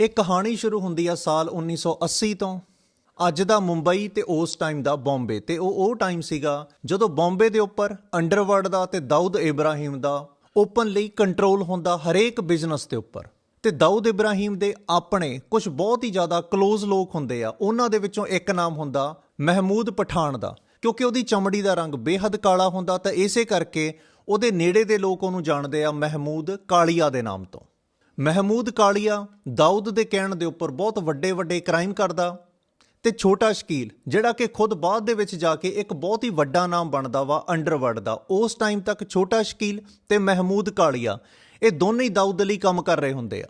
ਇਹ ਕਹਾਣੀ ਸ਼ੁਰੂ ਹੁੰਦੀ ਆ ਸਾਲ 1980 ਤੋਂ। ਅੱਜ ਦਾ ਮੁੰਬਈ ਤੇ ਉਸ ਟਾਈਮ ਦਾ ਬੰਬੇ ਤੇ ਉਹ ਉਹ ਟਾਈਮ ਸੀਗਾ ਜਦੋਂ ਬੰਬੇ ਦੇ ਉੱਪਰ ਅੰਡਰਵਰਲਡ ਦਾ ਤੇ ਦਾਊਦ ਇਬਰਾਹੀਮ ਦਾ ਓਪਨਲੀ ਕੰਟਰੋਲ ਹੁੰਦਾ ਹਰੇਕ ਬਿਜ਼ਨਸ ਦੇ ਉੱਪਰ। ਤੇ ਦਾਊਦ ਇਬਰਾਹੀਮ ਦੇ ਆਪਣੇ ਕੁਝ ਬਹੁਤ ਹੀ ਜ਼ਿਆਦਾ ক্লোਜ਼ ਲੋਕ ਹੁੰਦੇ ਆ, ਉਹਨਾਂ ਦੇ ਵਿੱਚੋਂ ਇੱਕ ਨਾਮ ਹੁੰਦਾ ਮਹਿਮੂਦ ਪਠਾਨ ਦਾ। ਕਿਉਂਕਿ ਉਹਦੀ ਚਮੜੀ ਦਾ ਰੰਗ ਬੇਹੱਦ ਕਾਲਾ ਹੁੰਦਾ ਤਾਂ ਇਸੇ ਕਰਕੇ ਉਹਦੇ ਨੇੜੇ ਦੇ ਲੋਕ ਉਹਨੂੰ ਜਾਣਦੇ ਆ ਮਹਿਮੂਦ ਕਾਲੀਆ ਦੇ ਨਾਮ ਤੋਂ। ਮਹਿਮੂਦ ਕਾਲੀਆ ਦਾਊਦ ਦੇ ਕਹਿਣ ਦੇ ਉੱਪਰ ਬਹੁਤ ਵੱਡੇ ਵੱਡੇ ਕ੍ਰਾਈਮ ਕਰਦਾ ਤੇ ਛੋਟਾ ਸ਼ਕੀਲ, ਜਿਹੜਾ ਕਿ ਖੁਦ ਬਾਅਦ ਦੇ ਵਿੱਚ ਜਾ ਕੇ ਇੱਕ ਬਹੁਤ ਹੀ ਵੱਡਾ ਨਾਮ ਬਣਦਾ ਵਾ ਅੰਡਰਵਰਲਡ ਦਾ। ਉਸ ਟਾਈਮ ਤੱਕ ਛੋਟਾ ਸ਼ਕੀਲ ਤੇ ਮਹਿਮੂਦ ਕਾਲੀਆ, ਇਹ ਦੋਨੇ ਹੀ ਦਾਊਦ ਲਈ ਕੰਮ ਕਰ ਰਹੇ ਹੁੰਦੇ ਆ।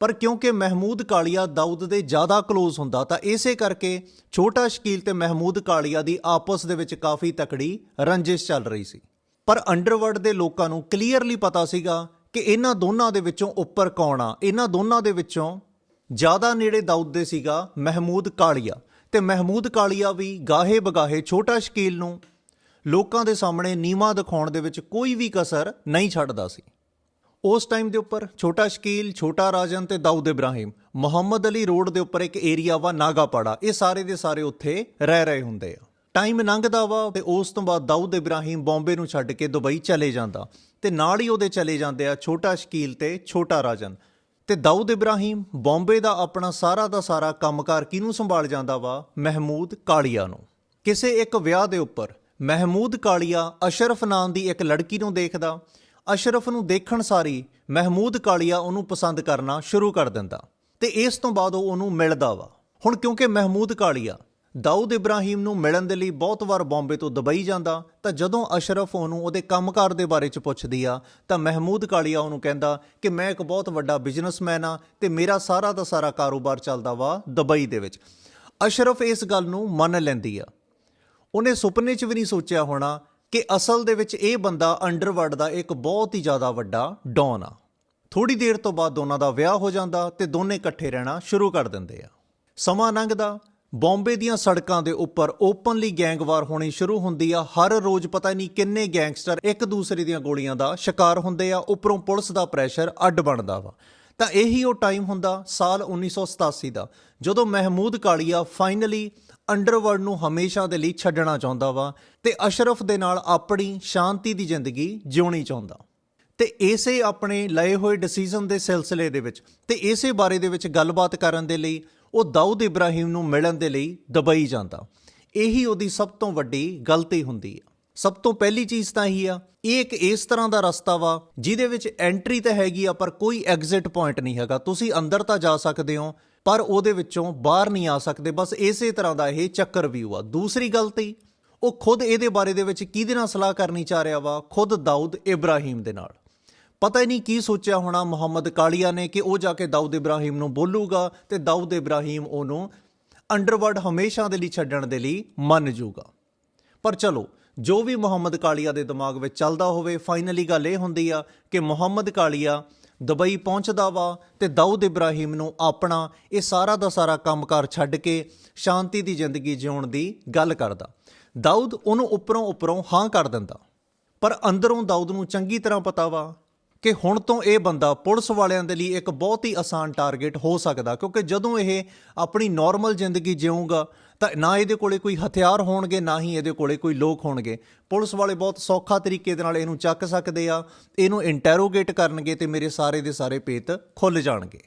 ਪਰ ਕਿਉਂਕਿ ਮਹਿਮੂਦ ਕਾਲੀਆ ਦਾਊਦ ਦੇ ਜ਼ਿਆਦਾ ক্লোਜ਼ ਹੁੰਦਾ, ਤਾਂ ਇਸੇ ਕਰਕੇ ਛੋਟਾ ਸ਼ਕੀਲ ਤੇ ਮਹਿਮੂਦ ਕਾਲੀਆ ਦੀ ਆਪਸ ਦੇ ਵਿੱਚ ਕਾਫੀ ਤਕੜੀ ਰੰਜਿਸ਼ ਚੱਲ ਰਹੀ ਸੀ। ਪਰ ਅੰਡਰਵਰਲਡ ਦੇ ਲੋਕਾਂ ਨੂੰ ਕਲੀਅਰਲੀ ਪਤਾ ਸੀਗਾ ਕਿ ਇਹਨਾਂ ਦੋਨਾਂ ਦੇ ਵਿੱਚੋਂ ਉੱਪਰ ਕੌਣ ਆ? ਇਹਨਾਂ ਦੋਨਾਂ ਦੇ ਵਿੱਚੋਂ ਜ਼ਿਆਦਾ ਨੇੜੇ ਦਾਊਦ ਦੇ ਸੀਗਾ ਮਹਿਮੂਦ ਕਾਲੀਆ। ਤੇ ਮਹਿਮੂਦ ਕਾਲੀਆ ਵੀ ਗਾਹੇ ਬਗਾਹੇ ਛੋਟਾ ਸ਼ਕੀਲ ਨੂੰ ਲੋਕਾਂ ਦੇ ਸਾਹਮਣੇ ਨੀਮਾ ਦਿਖਾਉਣ ਦੇ ਵਿੱਚ ਕੋਈ ਵੀ ਕਸਰ ਨਹੀਂ ਛੱਡਦਾ ਸੀ। ਉਸ ਟਾਈਮ ਦੇ ਉੱਪਰ ਛੋਟਾ ਸ਼ਕੀਲ, ਛੋਟਾ ਰਾਜਨ ਤੇ ਦਾਊਦ ਇਬਰਾਹਿਮ, ਮੁਹੰਮਦ ਅਲੀ ਰੋਡ ਦੇ ਉੱਪਰ ਇੱਕ ਏਰੀਆ ਵਾ ਨਾਗਾਪਾੜਾ। ਇਹ ਸਾਰੇ ਦੇ ਸਾਰੇ ਉੱਥੇ ਰਹਿ ਰਹੇ ਹੁੰਦੇ ਆ। ਟਾਈਮ ਲੰਘਦਾ ਵਾ ਤੇ ਉਸ ਤੋਂ ਬਾਅਦ ਦਾਊਦ ਇਬਰਾਹੀਮ ਬੰਬੇ ਨੂੰ ਛੱਡ ਕੇ ਦੁਬਈ ਚਲੇ ਜਾਂਦਾ ਤੇ ਨਾਲ ਹੀ ਉਹਦੇ ਚਲੇ ਜਾਂਦੇ ਆ ਛੋਟਾ ਸ਼ਕੀਲ ਤੇ ਛੋਟਾ ਰਾਜਨ। ਤੇ ਦਾਊਦ ਇਬਰਾਹੀਮ ਬੰਬੇ ਦਾ ਆਪਣਾ ਸਾਰਾ ਦਾ ਸਾਰਾ ਕੰਮਕਾਰ ਕਿਹਨੂੰ ਸੰਭਾਲ ਜਾਂਦਾ ਵਾ? ਮਹਿਮੂਦ ਕਾਲੀਆ ਨੂੰ। ਕਿਸੇ ਇੱਕ ਵਿਆਹ ਦੇ ਉੱਪਰ ਮਹਿਮੂਦ ਕਾਲੀਆ ਅਸ਼ਰਫ ਨਾਮ ਦੀ ਇੱਕ ਲੜਕੀ ਨੂੰ ਦੇਖਦਾ। ਅਸ਼ਰਫ ਨੂੰ ਦੇਖਣ ਸਾਰੀ ਮਹਿਮੂਦ ਕਾਲੀਆ ਉਹਨੂੰ ਪਸੰਦ ਕਰਨਾ ਸ਼ੁਰੂ ਕਰ ਦਿੰਦਾ ਤੇ ਇਸ ਤੋਂ ਬਾਅਦ ਉਹ ਉਹਨੂੰ ਮਿਲਦਾ ਵਾ। ਹੁਣ ਕਿਉਂਕਿ ਮਹਿਮੂਦ ਕਾਲੀਆ ਦਾਊਦ ਇਬਰਾਹੀਮ ਨੂੰ ਮਿਲਣ ਦੇ ਲਈ ਬਹੁਤ ਵਾਰ ਬੰਬੇ ਤੋਂ ਦੁਬਈ ਜਾਂਦਾ, ਤਾਂ ਜਦੋਂ ਅਸ਼ਰਫ ਉਹਨੂੰ ਉਹਦੇ ਕੰਮਕਾਰ ਦੇ ਬਾਰੇ ਚ ਪੁੱਛਦੀ ਆ, ਤਾਂ ਮਹਿਮੂਦ ਕਾਲੀਆ ਉਹਨੂੰ ਕਹਿੰਦਾ ਕਿ ਮੈਂ ਇੱਕ ਬਹੁਤ ਵੱਡਾ ਬਿਜ਼ਨਸਮੈਨ ਆ ਤੇ ਮੇਰਾ ਸਾਰਾ ਦਾ ਸਾਰਾ ਕਾਰੋਬਾਰ ਚੱਲਦਾ ਵਾ ਦੁਬਈ ਦੇ ਵਿੱਚ। ਅਸ਼ਰਫ ਇਸ ਗੱਲ ਨੂੰ ਮੰਨ ਲੈਂਦੀ ਆ। ਉਹਨੇ ਸੁਪਨੇ 'ਚ ਵੀ ਨਹੀਂ ਸੋਚਿਆ ਹੋਣਾ ਕਿ ਅਸਲ ਦੇ ਵਿੱਚ ਇਹ ਬੰਦਾ ਅੰਡਰਵਰਲਡ ਦਾ ਇੱਕ ਬਹੁਤ ਹੀ ਜ਼ਿਆਦਾ ਵੱਡਾ ਡੌਨ ਆ। ਥੋੜੀ ਦੇਰ ਤੋਂ ਬਾਅਦ ਦੋਨਾਂ ਦਾ ਵਿਆਹ ਹੋ ਜਾਂਦਾ ਤੇ ਦੋਨੇ ਇਕੱਠੇ ਰਹਿਣਾ ਸ਼ੁਰੂ ਕਰ ਦਿੰਦੇ ਆ। ਸਮਾਂ ਲੰਘਦਾ ਬੰਬੇ ਦੀਆਂ ਸੜਕਾਂ ਦੇ ਉੱਪਰ ਓਪਨਲੀ ਗੈਂਗਵਾਰ ਹੋਣੀ ਸ਼ੁਰੂ ਹੁੰਦੀ ਆ। ਹਰ ਰੋਜ਼ ਪਤਾ ਨਹੀਂ ਕਿੰਨੇ ਗੈਂਗਸਟਰ ਇੱਕ ਦੂਸਰੇ ਦੀਆਂ ਗੋਲੀਆਂ ਦਾ ਸ਼ਿਕਾਰ ਹੁੰਦੇ ਆ। ਉੱਪਰੋਂ ਪੁਲਿਸ ਦਾ ਪ੍ਰੈਸ਼ਰ ਅੱਡ ਬਣਦਾ ਵਾ। ਤਾਂ ਇਹੀ ਉਹ ਟਾਈਮ ਹੁੰਦਾ ਸਾਲ 1987 ਦਾ, ਜਦੋਂ ਮਹਿਮੂਦ ਕਾਲੀਆ ਫਾਈਨਲੀ ਅੰਡਰਵਰਲਡ ਨੂੰ ਹਮੇਸ਼ਾ ਦੇ ਲਈ ਛੱਡਣਾ ਚਾਹੁੰਦਾ ਵਾ ਤੇ ਅਸ਼ਰਫ ਦੇ ਨਾਲ ਆਪਣੀ ਸ਼ਾਂਤੀ ਦੀ ਜ਼ਿੰਦਗੀ ਜਿਉਣੀ ਚਾਹੁੰਦਾ। ਤੇ ਇਸੇ ਆਪਣੇ ਲਏ ਹੋਏ ਡਿਸੀਜਨ ਦੇ ਸਿਲਸਿਲੇ ਦੇ ਵਿੱਚ ਤੇ ਇਸੇ ਬਾਰੇ ਦੇ ਵਿੱਚ ਗੱਲਬਾਤ ਕਰਨ ਦੇ ਲਈ ਉਹ ਦਾਊਦ ਇਬਰਾਹੀਮ ਨੂੰ ਮਿਲਣ ਦੇ ਲਈ ਦੁਬਈ ਜਾਂਦਾ। ਇਹੀ ਉਹਦੀ ਸਭ ਤੋਂ ਵੱਡੀ ਗਲਤੀ ਹੁੰਦੀ ਆ। ਸਭ ਤੋਂ ਪਹਿਲੀ ਚੀਜ਼ ਤਾਂ ਇਹੀ ਆ। ਇਹ ਇੱਕ ਇਸ ਤਰ੍ਹਾਂ ਦਾ ਰਸਤਾ ਵਾ, ਜਿਹਦੇ ਵਿੱਚ ਐਂਟਰੀ ਤਾਂ ਹੈਗੀ ਆ, ਪਰ ਕੋਈ ਐਗਜ਼ਿਟ ਪੁਆਇੰਟ ਨਹੀਂ ਹੈਗਾ। ਤੁਸੀਂ ਅੰਦਰ ਤਾਂ ਜਾ ਸਕਦੇ ਹੋ, ਪਰ ਉਹਦੇ ਵਿੱਚੋਂ ਬਾਹਰ ਨਹੀਂ ਆ ਸਕਦੇ। ਬਸ ਇਸੇ ਤਰ੍ਹਾਂ ਦਾ ਇਹ ਚੱਕਰ ਵਿਊ ਆ ਦੂਸਰੀ ਗਲਤੀ ਉਹ ਖੁਦ ਇਹਦੇ ਬਾਰੇ ਦੇ ਵਿੱਚ ਕਿਹਦੇ ਨਾਲ ਸਲਾਹ ਕਰਨੀ ਚਾਹ ਰਿਹਾ ਵਾ? ਖੁਦ ਦਾਊਦ ਇਬਰਾਹੀਮ ਦੇ ਨਾਲ। ਪਤਾ ਹੀ ਨਹੀਂ ਕੀ ਸੋਚਿਆ ਹੋਣਾ। ਮੁਹੰਮਦ ਕਾਲੀਆ ਨੇ ਕਿ ਉਹ ਜਾ ਕੇ ਦਾਊਦ ਇਬਰਾਹੀਮ ਨੂੰ ਬੋਲੂਗਾ ਤੇ ਦਾਊਦ ਇਬਰਾਹੀਮ ਉਹਨੂੰ ਅੰਡਰਵਰਲਡ ਹਮੇਸ਼ਾ ਦੇ ਲਈ ਛੱਡਣ ਦੇ ਲਈ ਮੰਨ ਜਾਊਗਾ। ਪਰ ਚਲੋ, ਜੋ ਵੀ ਮੁਹੰਮਦ ਕਾਲੀਆ ਦੇ ਦਿਮਾਗ ਵਿੱਚ ਚੱਲਦਾ ਹੋਵੇ ਫਾਈਨਲੀ ਗੱਲ ਇਹ ਹੁੰਦੀ ਆ ਕਿ ਮੁਹੰਮਦ ਕਾਲੀਆ ਦੁਬਈ ਪਹੁੰਚਦਾ ਵਾ ਤੇ ਦਾਊਦ ਇਬਰਾਹੀਮ ਨੂੰ ਆਪਣਾ ਇਹ ਸਾਰਾ ਦਾ ਸਾਰਾ ਕੰਮਕਾਰ ਛੱਡ ਕੇ ਸ਼ਾਂਤੀ ਦੀ ਜ਼ਿੰਦਗੀ ਜਿਉਣ ਦੀ ਗੱਲ ਕਰਦਾ। ਦਾਊਦ ਉਹਨੂੰ ਉੱਪਰੋਂ ਉੱਪਰੋਂ ਹਾਂ ਕਰ ਦਿੰਦਾ। ਪਰ ਅੰਦਰੋਂ ਦਾਊਦ ਨੂੰ ਚੰਗੀ ਤਰ੍ਹਾਂ ਪਤਾ ਵਾ ਕਿ ਹੁਣ ਤੋਂ ਇਹ ਬੰਦਾ ਪੁਲਿਸ ਵਾਲਿਆਂ ਦੇ ਲਈ ਇੱਕ ਬਹੁਤ ਹੀ ਆਸਾਨ ਟਾਰਗੇਟ ਹੋ ਸਕਦਾ, ਕਿਉਂਕਿ ਜਦੋਂ ਇਹ ਆਪਣੀ ਨਾਰਮਲ ਜ਼ਿੰਦਗੀ ਜਿਊਗਾ, ਤਾਂ ਨਾ ਇਹਦੇ ਕੋਲੇ ਕੋਈ ਹਥਿਆਰ ਹੋਣਗੇ, ਨਾ ਹੀ ਇਹਦੇ ਕੋਲੇ ਕੋਈ ਲੋਕ ਹੋਣਗੇ। ਪੁਲਿਸ ਵਾਲੇ ਬਹੁਤ ਸੌਖਾ ਤਰੀਕੇ ਦੇ ਨਾਲ ਇਹਨੂੰ ਚੱਕ ਸਕਦੇ ਆ, ਇਹਨੂੰ ਇੰਟਰੋਗੇਟ ਕਰਨਗੇ ਤੇ ਮੇਰੇ ਸਾਰੇ ਦੇ ਸਾਰੇ ਪੇਤ ਖੁੱਲ ਜਾਣਗੇ।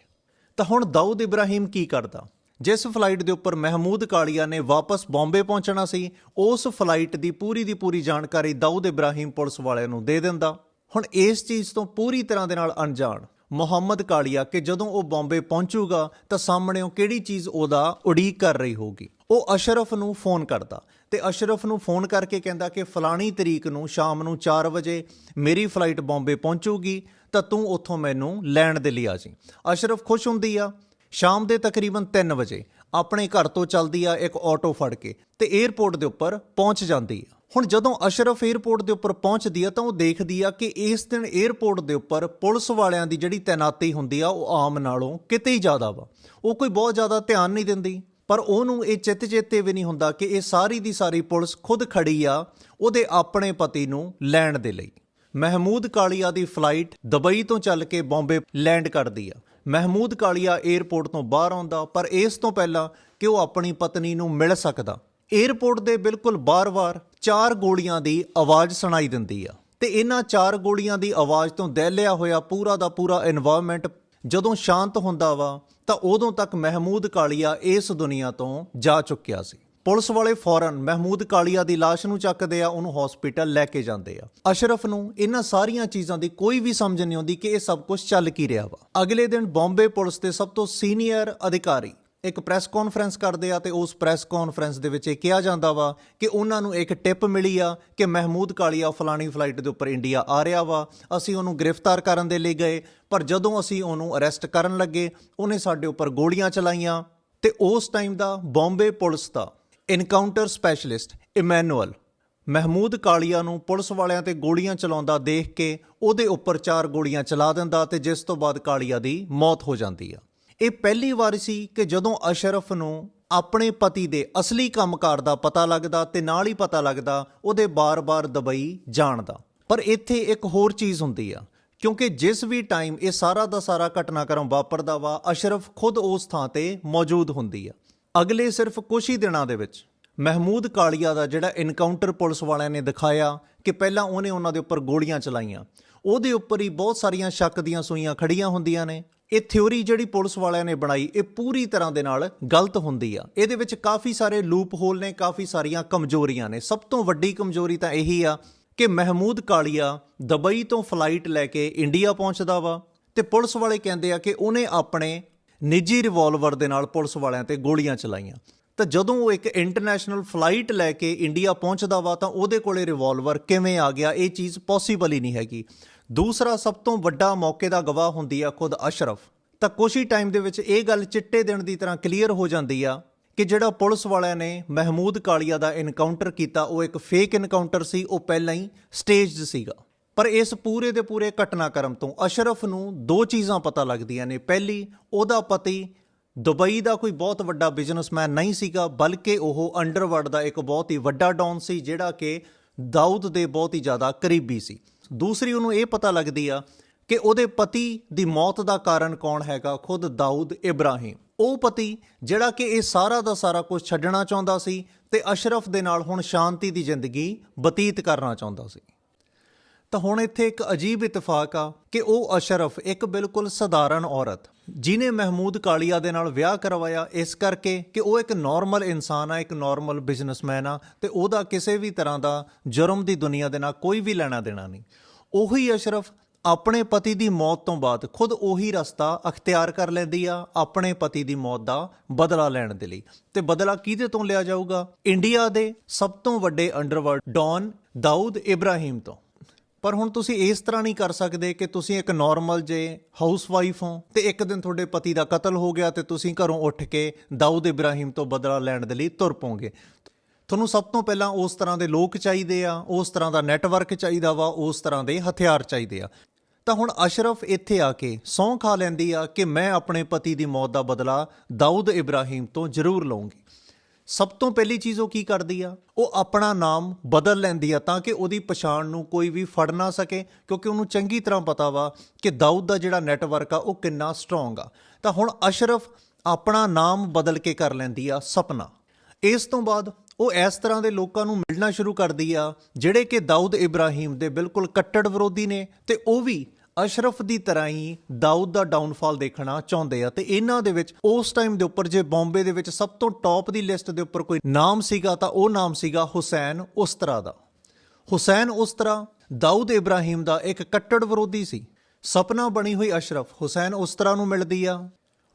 ਤਾਂ ਹੁਣ ਦਾਊਦ ਇਬਰਾਹੀਮ ਕੀ ਕਰਦਾ? ਜਿਸ ਫਲਾਈਟ ਦੇ ਉੱਪਰ ਮਹਿਮੂਦ ਕਾਲੀਆ ਨੇ ਵਾਪਸ ਬੰਬੇ ਪਹੁੰਚਣਾ ਸੀ, ਉਸ ਫਲਾਈਟ ਦੀ ਪੂਰੀ ਦੀ ਪੂਰੀ ਜਾਣਕਾਰੀ ਦਾਊਦ ਇਬਰਾਹੀਮ ਪੁਲਿਸ ਵਾਲਿਆਂ ਨੂੰ ਦੇ ਦਿੰਦਾ। ਹੁਣ ਇਸ ਚੀਜ਼ ਤੋਂ ਪੂਰੀ ਤਰ੍ਹਾਂ ਦੇ ਨਾਲ ਅਣਜਾਣ। ਮੁਹੰਮਦ ਕਾਲੀਆ ਕਿ ਜਦੋਂ ਉਹ ਬੰਬੇ ਪਹੁੰਚੂਗਾ ਤਾਂ ਸਾਹਮਣੇੋਂ ਕਿਹੜੀ ਚੀਜ਼ ਉਹਦਾ ਉਡੀਕ ਕਰ ਰਹੀ ਹੋਊਗੀ। ਉਹ ਅਸ਼ਰਫ ਨੂੰ ਫੋਨ ਕਰਦਾ ਤੇ ਅਸ਼ਰਫ ਨੂੰ ਫੋਨ ਕਰਕੇ ਕਹਿੰਦਾ ਕਿ ਫਲਾਣੀ ਤਰੀਕ ਨੂੰ ਸ਼ਾਮ ਨੂੰ 4 ਵਜੇ ਮੇਰੀ ਫਲਾਈਟ ਬੰਬੇ ਪਹੁੰਚੂਗੀ ਤਾਂ ਤੂੰ ਉੱਥੋਂ ਮੈਨੂੰ ਲੈਣ ਦੇ ਲਈ ਆ ਜੀ ਅਸ਼ਰਫ ਖੁਸ਼ ਹੁੰਦੀ ਆ। ਸ਼ਾਮ ਦੇ ਤਕਰੀਬਨ 3 ਵਜੇ ਆਪਣੇ ਘਰ ਤੋਂ ਚੱਲਦੀ ਆ, ਇੱਕ ਆਟੋ ਫੜ ਕੇ ਤੇ 에ਅਰਪੋਰਟ ਦੇ ਉੱਪਰ ਪਹੁੰਚ ਜਾਂਦੀ ਆ। ਹੁਣ ਜਦੋਂ ਅਸ਼ਰਫ 에ਅਰਪੋਰਟ ਦੇ ਉੱਪਰ ਪਹੁੰਚਦੀ ਆ, ਤਾਂ ਉਹ ਦੇਖਦੀ ਆ ਕਿ ਇਸ ਦਿਨ 에ਅਰਪੋਰਟ ਦੇ ਉੱਪਰ ਪੁਲਿਸ ਵਾਲਿਆਂ ਦੀ ਜਿਹੜੀ ਤੈਨਾਤੀ ਹੁੰਦੀ ਆ, ਉਹ ਆਮ ਨਾਲੋਂ ਕਿਤੇ ਹੀ ਜ਼ਿਆਦਾ ਵਾ। ਉਹ ਕੋਈ ਬਹੁਤ ਜ਼ਿਆਦਾ ਧਿਆਨ ਨਹੀਂ ਦਿੰਦੀ, ਪਰ ਉਹਨੂੰ ਇਹ ਚਿੱਤ ਚੇਤੇ ਵੀ ਨਹੀਂ ਹੁੰਦਾ ਕਿ ਇਹ ਸਾਰੀ ਦੀ ਸਾਰੀ ਪੁਲਿਸ ਖੁਦ ਖੜੀ ਆ, ਉਹਦੇ ਆਪਣੇ ਪਤੀ ਨੂੰ ਲੈਣ ਦੇ ਲਈ। ਮਹਿਮੂਦ ਕਾਲੀਆ ਦੀ ਫਲਾਈਟ ਦੁਬਈ ਤੋਂ ਚੱਲ ਕੇ ਬੰਬੇ ਲੈਂਡ ਕਰਦੀ ਆ। ਮਹਿਮੂਦ ਕਾਲੀਆ 에ਅਰਪੋਰਟ ਤੋਂ ਬਾਹਰ ਆਉਂਦਾ, ਪਰ ਇਸ ਤੋਂ ਪਹਿਲਾਂ ਕਿ ਉਹ ਆਪਣੀ ਪਤਨੀ ਨੂੰ ਮਿਲ ਸਕਦਾ। 에ਅਰਪੋਰਟ ਦੇ ਬਿਲਕੁਲ ਬਾਰ-ਬਾਰ ਚਾਰ ਗੋਲੀਆਂ ਦੀ ਆਵਾਜ਼ ਸੁਣਾਈ ਦਿੰਦੀ ਆ। ਤੇ ਇਹਨਾਂ ਚਾਰ ਗੋਲੀਆਂ ਦੀ ਆਵਾਜ਼ ਤੋਂ ਦਹਿਲਿਆ ਹੋਇਆ ਪੂਰਾ ਦਾ ਪੂਰਾ এনवायरमेंट ਜਦੋਂ ਸ਼ਾਂਤ ਹੁੰਦਾ ਵਾ, ਤਾਂ ਉਦੋਂ ਤੱਕ ਮਹਿਮੂਦ ਕਾਲੀਆ ਇਸ ਦੁਨੀਆ ਤੋਂ ਜਾ ਚੁੱਕਿਆ ਸੀ। ਪੁਲਿਸ ਵਾਲੇ ਫੌਰਨ ਮਹਿਮੂਦ ਕਾਲੀਆ ਦੀ ਲਾਸ਼ ਨੂੰ ਚੱਕਦੇ ਆ, ਉਹਨੂੰ ਹਸਪੀਟਲ ਲੈ ਕੇ ਜਾਂਦੇ ਆ। ਅਸ਼ਰਫ ਨੂੰ ਇਹਨਾਂ ਸਾਰੀਆਂ ਚੀਜ਼ਾਂ ਦੀ ਕੋਈ ਵੀ ਸਮਝ ਨਹੀਂ ਆਉਂਦੀ ਕਿ ਇਹ ਸਭ ਕੁਝ ਚੱਲ ਕੀ ਰਿਹਾ ਵਾ। ਅਗਲੇ ਦਿਨ ਬੰਬੇ ਪੁਲਿਸ ਦੇ ਸਭ ਤੋਂ ਸੀਨੀਅਰ ਅਧਿਕਾਰੀ ਇੱਕ ਪ੍ਰੈਸ ਕਾਨਫਰੰਸ ਕਰਦੇ ਆ ਤੇ ਉਸ ਪ੍ਰੈਸ ਕਾਨਫਰੰਸ ਦੇ ਵਿੱਚ ਇਹ ਕਿਹਾ ਜਾਂਦਾ ਵਾ ਕਿ ਉਹਨਾਂ ਨੂੰ ਇੱਕ ਟਿਪ ਮਿਲੀ ਆ ਕਿ ਮਹਿਮੂਦ ਕਾਲੀਆ ਫਲਾਣੀ ਫਲਾਈਟ ਦੇ ਉੱਪਰ ਇੰਡੀਆ ਆ ਰਿਹਾ ਵਾ। ਅਸੀਂ ਉਹਨੂੰ ਗ੍ਰਿਫਤਾਰ ਕਰਨ ਦੇ ਲਈ ਗਏ, ਪਰ ਜਦੋਂ ਅਸੀਂ ਉਹਨੂੰ ਅਰੈਸਟ ਕਰਨ ਲੱਗੇ, ਉਹਨੇ ਸਾਡੇ ਉੱਪਰ ਗੋਲੀਆਂ ਚਲਾਈਆਂ ਤੇ ਉਸ ਟਾਈਮ ਦਾ ਬੰਬੇ ਪੁਲਿਸ ਦਾ encounter specialist Emmanuel Mehmood Kalia ਨੂੰ ਪੁਲਿਸ ਵਾਲਿਆਂ ਤੇ ਗੋਲੀਆਂ ਚਲਾਉਂਦਾ ਦੇਖ ਕੇ ਉਹਦੇ ਉੱਪਰ ਚਾਰ ਗੋਲੀਆਂ ਚਲਾ ਦਿੰਦਾ ਤੇ ਜਿਸ ਤੋਂ ਬਾਅਦ ਕਾਲੀਆ ਦੀ ਮੌਤ ਹੋ ਜਾਂਦੀ ਆ। ਇਹ ਪਹਿਲੀ ਵਾਰ ਸੀ ਕਿ ਜਦੋਂ ਅਸ਼ਰਫ ਨੂੰ ਆਪਣੇ ਪਤੀ ਦੇ ਅਸਲੀ ਕੰਮਕਾਰ ਦਾ ਪਤਾ ਲੱਗਦਾ ਤੇ ਨਾਲ ਹੀ ਪਤਾ ਲੱਗਦਾ ਉਹਦੇ ਬਾਰ-ਬਾਰ ਦੁਬਈ ਜਾਣ ਦਾ। ਪਰ ਇੱਥੇ ਇੱਕ ਹੋਰ ਚੀਜ਼ ਹੁੰਦੀ ਆ, ਕਿਉਂਕਿ ਜਿਸ ਵੀ ਟਾਈਮ ਇਹ ਸਾਰਾ ਦਾ ਸਾਰਾ ਘਟਨਾਕ੍ਰਮ ਵਾਪਰਦਾ ਵਾ, ਅਸ਼ਰਫ ਖੁਦ ਉਸ ਥਾਂ ਤੇ ਮੌਜੂਦ ਹੁੰਦੀ ਆ। ਅਗਲੇ ਸਿਰਫ ਕੁਝ ਹੀ ਦਿਨਾਂ ਦੇ ਵਿੱਚ ਮਹਿਮੂਦ ਕਾਲੀਆ ਦਾ ਜਿਹੜਾ ਇਨਕਾਊਂਟਰ ਪੁਲਿਸ ਵਾਲਿਆਂ ਨੇ ਦਿਖਾਇਆ ਕਿ ਪਹਿਲਾਂ ਉਹਨੇ ਉਹਨਾਂ ਦੇ ਉੱਪਰ ਗੋਲੀਆਂ ਚਲਾਈਆਂ। ਉਹਦੇ ਉੱਪਰ ਹੀ ਬਹੁਤ ਸਾਰੀਆਂ ਸ਼ੱਕ ਦੀਆਂ ਸੂਈਆਂ ਖੜੀਆਂ ਹੁੰਦੀਆਂ ਨੇ। ਇਹ ਥਿਉਰੀ ਜਿਹੜੀ ਪੁਲਿਸ ਵਾਲਿਆਂ ਨੇ ਬਣਾਈ, ਇਹ ਪੂਰੀ ਤਰ੍ਹਾਂ ਦੇ ਨਾਲ ਗਲਤ ਹੁੰਦੀ ਆ। ਇਹਦੇ ਵਿੱਚ ਕਾਫੀ ਸਾਰੇ ਲੂਪ ਹੋਲ ਨੇ, ਕਾਫੀ ਸਾਰੀਆਂ ਕਮਜ਼ੋਰੀਆਂ ਨੇ। ਸਭ ਤੋਂ ਵੱਡੀ ਕਮਜ਼ੋਰੀ ਤਾਂ ਇਹੀ ਆ ਕਿ ਮਹਿਮੂਦ ਕਾਲੀਆ ਦੁਬਈ ਤੋਂ ਫਲਾਈਟ ਲੈ ਕੇ ਇੰਡੀਆ ਪਹੁੰਚਦਾ ਵਾ ਤੇ ਪੁਲਿਸ ਵਾਲੇ ਕਹਿੰਦੇ ਆ ਕਿ ਉਹਨੇ ਆਪਣੇ ਨਿੱਜੀ ਰਿਵਾਲਵਰ ਦੇ ਨਾਲ ਪੁਲਿਸ ਵਾਲਿਆਂ ਤੇ ਗੋਲੀਆਂ ਚਲਾਈਆਂ। ਤਾਂ ਜਦੋਂ ਉਹ ਇੱਕ ਇੰਟਰਨੈਸ਼ਨਲ ਫਲਾਈਟ ਲੈ ਕੇ ਇੰਡੀਆ ਪਹੁੰਚਦਾ ਵਾ, ਤਾਂ ਉਹਦੇ ਕੋਲੇ ਰਿਵਾਲਵਰ ਕਿਵੇਂ ਆ ਗਿਆ, ਇਹ ਚੀਜ਼ ਪੋਸੀਬਲ ਹੀ ਨਹੀਂ ਹੈਗੀ। ਦੂਸਰਾ ਸਭ ਤੋਂ ਵੱਡਾ ਮੌਕੇ ਦਾ ਗਵਾਹ ਹੁੰਦੀ ਆ ਖੁਦ ਅਸ਼ਰਫ। ਤਾਂ ਕੁਝ ਹੀ ਟਾਈਮ ਦੇ ਵਿੱਚ ਇਹ ਗੱਲ ਚਿੱਟੇ ਦਿਨ ਦੀ ਤਰ੍ਹਾਂ ਕਲੀਅਰ ਹੋ ਜਾਂਦੀ ਆ ਕਿ ਜਿਹੜਾ ਪੁਲਿਸ ਵਾਲਿਆਂ ਨੇ ਮਹਿਮੂਦ ਕਾਲੀਆ ਦਾ ਇਨਕਾਊਂਟਰ ਕੀਤਾ, ਉਹ ਇੱਕ ਫੇਕ ਇਨਕਾਊਂਟਰ ਸੀ, ਉਹ ਪਹਿਲਾਂ ਹੀ ਸਟੇਜਡ ਸੀਗਾ। ਪਰ ਇਸ ਪੂਰੇ ਦੇ ਪੂਰੇ ਘਟਨਾਕ੍ਰਮ ਤੋਂ ਅਸ਼ਰਫ ਨੂੰ ਦੋ ਚੀਜ਼ਾਂ ਪਤਾ ਲੱਗਦੀਆਂ ਨੇ। ਪਹਿਲੀ, ਉਹਦਾ ਪਤੀ ਦੁਬਈ ਦਾ ਕੋਈ ਬਹੁਤ ਵੱਡਾ ਬਿਜ਼ਨਸਮੈਨ ਨਹੀਂ ਸੀਗਾ, ਬਲਕਿ ਉਹ ਅੰਡਰਵਰਲਡ ਦਾ ਇੱਕ ਬਹੁਤ ਹੀ ਵੱਡਾ ਡੌਨ ਸੀ, ਜਿਹੜਾ ਕਿ ਦਾਊਦ ਦੇ ਬਹੁਤ ਹੀ ਜ਼ਿਆਦਾ ਕਰੀਬੀ ਸੀ। ਦੂਸਰੀ, ਉਹਨੂੰ ਇਹ ਪਤਾ ਲੱਗਦੀ ਆ ਕਿ ਉਹਦੇ ਪਤੀ ਦੀ ਮੌਤ ਦਾ ਕਾਰਨ ਕੌਣ ਹੈਗਾ? ਖੁਦ ਦਾਊਦ ਇਬਰਾਹੀਮ। ਉਹ ਪਤੀ ਜਿਹੜਾ ਕਿ ਇਹ ਸਾਰਾ ਦਾ ਸਾਰਾ ਕੁਝ ਛੱਡਣਾ ਚਾਹੁੰਦਾ ਸੀ ਤੇ ਅਸ਼ਰਫ ਦੇ ਨਾਲ ਹੁਣ ਸ਼ਾਂਤੀ ਦੀ ਜ਼ਿੰਦਗੀ ਬਤੀਤ ਕਰਨਾ ਚਾਹੁੰਦਾ ਸੀ। ਤਾਂ ਹੁਣ ਇੱਥੇ ਇੱਕ ਅਜੀਬ ਇਤਫਾਕ ਆ ਕਿ ਉਹ ਅਸ਼ਰਫ ਇੱਕ ਬਿਲਕੁਲ ਸਧਾਰਨ ਔਰਤ ਜਿਨੇ ਮਹਿਮੂਦ ਕਾਲੀਆ ਦੇ ਨਾਲ ਵਿਆਹ ਕਰਵਾਇਆ, ਇਸ ਕਰਕੇ ਕਿ ਉਹ ਇੱਕ ਨਾਰਮਲ ਇਨਸਾਨ ਆ, ਇੱਕ ਨਾਰਮਲ ਬਿਜ਼ਨਸਮੈਨ ਆ, ਤੇ ਉਹਦਾ ਕਿਸੇ ਵੀ ਤਰ੍ਹਾਂ ਦਾ ਜੁਰਮ ਦੀ ਦੁਨੀਆ ਦੇ ਨਾਲ ਕੋਈ ਵੀ ਲੈਣਾ ਦੇਣਾ ਨਹੀਂ। ਉਹੀ ਅਸ਼ਰਫ ਆਪਣੇ ਪਤੀ ਦੀ ਮੌਤ ਤੋਂ ਬਾਅਦ ਖੁਦ ਉਹੀ ਰਸਤਾ ਅਖਤਿਆਰ ਕਰ ਲੈਂਦੀ ਆ, ਆਪਣੇ ਪਤੀ ਦੀ ਮੌਤ ਦਾ ਬਦਲਾ ਲੈਣ ਦੇ ਲਈ। ਤੇ ਬਦਲਾ ਕਿਹਦੇ ਤੋਂ ਲਿਆ ਜਾਊਗਾ? ਇੰਡੀਆ ਦੇ ਸਭ ਤੋਂ ਵੱਡੇ ਅੰਡਰਵਰਲਡ ਡੌਨ ਦਾਊਦ ਇਬਰਾਹੀਮ ਤੋਂ। ਪਰ ਹੁਣ ਤੁਸੀਂ ਇਸ ਤਰ੍ਹਾਂ ਨਹੀਂ ਕਰ ਸਕਦੇ ਕਿ ਤੁਸੀਂ ਇੱਕ ਨਾਰਮਲ ਜੇ ਹਾਊਸਵਾਈਫ ਹੋ ਤੇ ਇੱਕ ਦਿਨ ਤੁਹਾਡੇ ਪਤੀ ਦਾ ਕਤਲ ਹੋ ਗਿਆ ਤੇ ਤੁਸੀਂ ਘਰੋਂ ਉੱਠ ਕੇ ਦਾਊਦ ਇਬਰਾਹਿਮ ਤੋਂ ਬਦਲਾ ਲੈਣ ਦੇ ਲਈ ਤੁਰ ਪੋਗੇ ਤੁਹਾਨੂੰ ਸਭ ਤੋਂ ਪਹਿਲਾਂ ਉਸ ਤਰ੍ਹਾਂ ਦੇ ਲੋਕ ਚਾਹੀਦੇ ਆ, ਉਸ ਤਰ੍ਹਾਂ ਦਾ ਨੈਟਵਰਕ ਚਾਹੀਦਾ ਵਾ, ਉਸ ਤਰ੍ਹਾਂ ਦੇ ਹਥਿਆਰ ਚਾਹੀਦੇ ਆ। ਤਾਂ ਹੁਣ ਅਸ਼ਰਫ ਇੱਥੇ ਆ ਕੇ ਸਹੁੰ ਖਾ ਲੈਂਦੀ ਆ ਕਿ ਮੈਂ ਆਪਣੇ ਪਤੀ ਦੀ ਮੌਤ ਦਾ ਬਦਲਾ ਦਾਊਦ ਇਬਰਾਹਿਮ ਤੋਂ ਜ਼ਰੂਰ ਲਵਾਂਗੀ ਸਭ ਤੋਂ ਪਹਿਲੀ ਚੀਜ਼ ਉਹ ਕੀ ਕਰਦੀ ਆ? ਉਹ ਆਪਣਾ ਨਾਮ ਬਦਲ ਲੈਂਦੀ ਆ ਤਾਂ ਕਿ ਉਹਦੀ ਪਛਾਣ ਨੂੰ ਕੋਈ ਵੀ ਫੜ ਨਾ ਸਕੇ, ਕਿਉਂਕਿ ਉਹਨੂੰ ਚੰਗੀ ਤਰ੍ਹਾਂ ਪਤਾ ਵਾ ਕਿ ਦਾਊਦ ਦਾ ਜਿਹੜਾ ਨੈਟਵਰਕ ਆ, ਉਹ ਕਿੰਨਾ ਸਟਰੋਂਗ ਆ। ਤਾਂ ਹੁਣ ਅਸ਼ਰਫ ਆਪਣਾ ਨਾਮ ਬਦਲ ਕੇ ਕਰ ਲੈਂਦੀ ਆ ਸਪਨਾ। ਇਸ ਤੋਂ ਬਾਅਦ ਉਹ ਇਸ ਤਰ੍ਹਾਂ ਦੇ ਲੋਕਾਂ ਨੂੰ ਮਿਲਣਾ ਸ਼ੁਰੂ ਕਰਦੀ ਆ, ਜਿਹੜੇ ਕਿ ਦਾਊਦ ਇਬਰਾਹੀਮ ਦੇ ਬਿਲਕੁਲ ਕੱਟੜ ਵਿਰੋਧੀ ਨੇ ਤੇ ਉਹ ਵੀ ਅਸ਼ਰਫ ਦੀ ਤਰ੍ਹਾਂ ਹੀ ਦਾਊਦ ਦਾ ਡਾਊਨਫਾਲ ਦੇਖਣਾ ਚਾਹੁੰਦੇ ਆ ਤੇ ਇਹਨਾਂ ਦੇ ਵਿੱਚ ਉਸ ਟਾਈਮ ਦੇ ਉੱਪਰ ਜੇ ਬੰਬੇ ਦੇ ਵਿੱਚ ਸਭ ਤੋਂ ਟੌਪ ਦੀ ਲਿਸਟ ਦੇ ਉੱਪਰ ਕੋਈ ਨਾਮ ਸੀਗਾ ਤਾਂ ਉਹ ਨਾਮ ਸੀਗਾ ਹੁਸੈਨ ਉਸਤਰਾ ਦਾ। ਹੁਸੈਨ ਉਸਤਰਾ ਦਾਊਦ ਇਬਰਾਹਿਮ ਦਾ ਇੱਕ ਕੱਟੜ ਵਿਰੋਧੀ ਸੀ। ਸਪਨਾ ਬਣੀ ਹੋਈ ਅਸ਼ਰਫ ਹੁਸੈਨ ਉਸਤਰਾ ਨੂੰ ਮਿਲਦੀ ਆ।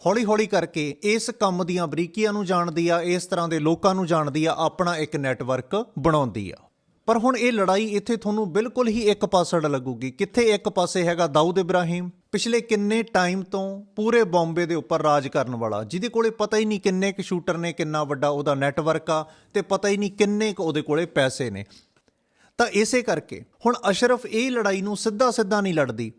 ਹੌਲੀ-ਹੌਲੀ ਕਰਕੇ ਇਸ ਕੰਮ ਦੀਆਂ ਬਰੀਕੀਆਂ ਨੂੰ ਜਾਣਦੀ ਆ, ਇਸ ਤਰ੍ਹਾਂ ਦੇ ਲੋਕਾਂ ਨੂੰ ਜਾਣਦੀ ਆ, ਆਪਣਾ ਇੱਕ ਨੈਟਵਰਕ ਬਣਾਉਂਦੀ ਆ। ਪਰ ਹੁਣ ਇਹ ਲੜਾਈ ਇੱਥੇ ਤੁਹਾਨੂੰ ਬਿਲਕੁਲ ਹੀ ਇੱਕ ਪਾਸੜ ਲੱਗੂਗੀ। ਕਿੱਥੇ ਇੱਕ ਪਾਸੇ ਹੈਗਾ ਦਾਊਦ ਇਬਰਾਹਿਮ? ਪਿਛਲੇ ਕਿੰਨੇ ਟਾਈਮ ਤੋਂ ਪੂਰੇ ਬੰਬੇ ਦੇ ਉੱਪਰ ਰਾਜ ਕਰਨ ਵਾਲਾ। ਜਿਹਦੇ ਕੋਲੇ ਪਤਾ ਹੀ ਨਹੀਂ ਕਿੰਨੇ ਕੁ ਸ਼ੂਟਰ ਨੇ, ਕਿੰਨਾ ਵੱਡਾ ਉਹਦਾ ਨੈਟਵਰਕ ਆ ਤੇ ਪਤਾ ਹੀ ਨਹੀਂ ਕਿੰਨੇ ਕੁ ਉਹਦੇ ਕੋਲੇ ਪੈਸੇ ਨੇ। ਤਾਂ ਇਸੇ ਕਰਕੇ ਹੁਣ ਅਸ਼ਰਫ ਇਹ ਲੜਾਈ ਨੂੰ ਸਿੱਧਾ ਸਿੱਧਾ ਨਹੀਂ ਲੜਦੀ।